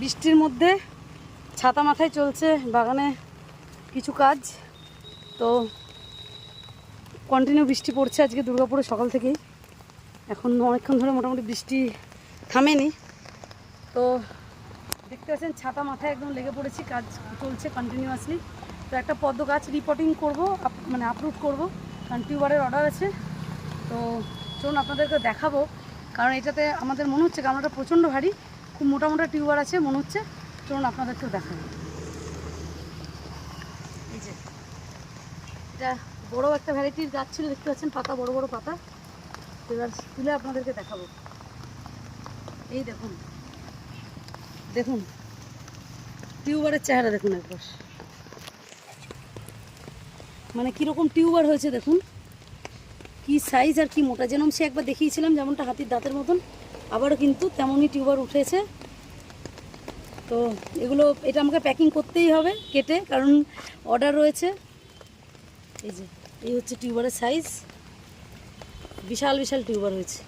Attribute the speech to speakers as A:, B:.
A: বৃষ্টির মধ্যে ছাতা মাথায় চলছে, বাগানে কিছু কাজ। তো কন্টিনিউ বৃষ্টি পড়ছে আজকে দুর্গাপুরে সকাল থেকেই। এখন অনেকক্ষণ ধরে মোটামুটি বৃষ্টি থামেনি। তো দেখতে পাচ্ছেন, ছাতা মাথায় একদম লেগে পড়েছি, কাজ চলছে কন্টিনিউয়াসলি তো একটা পদ্ম গাছ রিপোর্টিং করব মানে আপলোড করব। কারণ টিউবারের অর্ডার আছে। তো চলুন আপনাদেরকে দেখাবো, কারণ এটাতে আমাদের মনে হচ্ছে গামলাটা প্রচণ্ড ভারী। খুব মোটা মোটা টিউবার আছে, মনে হচ্ছে। চলুন আপনাদেরকেও দেখাবো এই যে, এটা বড় একটা ভ্যারাইটির গাছ ছিল, দেখতে পাচ্ছেন, পাতা, বড় বড় পাতা। এবার তুলে আপনাদেরকে দেখাবো। এই দেখুন দেখুন, টিউবারের চেহারা দেখুন একবার। মানে কীরকম টিউবার হয়েছে, দেখুন। কি সাইজ আর কি মোটা? যেরকম সে একবার দেখিয়েছিলাম, যেমনটা হাতির দাঁতের মতন, আবারও কিন্তু তেমনই টিউবার উঠেছে। তো এগুলো, এটা আমাকে প্যাকিং করতেই হবে কেটে, কারণ অর্ডার রয়েছে। এই যে, এই হচ্ছে টিউবারের সাইজ বিশাল বিশাল টিউবার হয়েছে।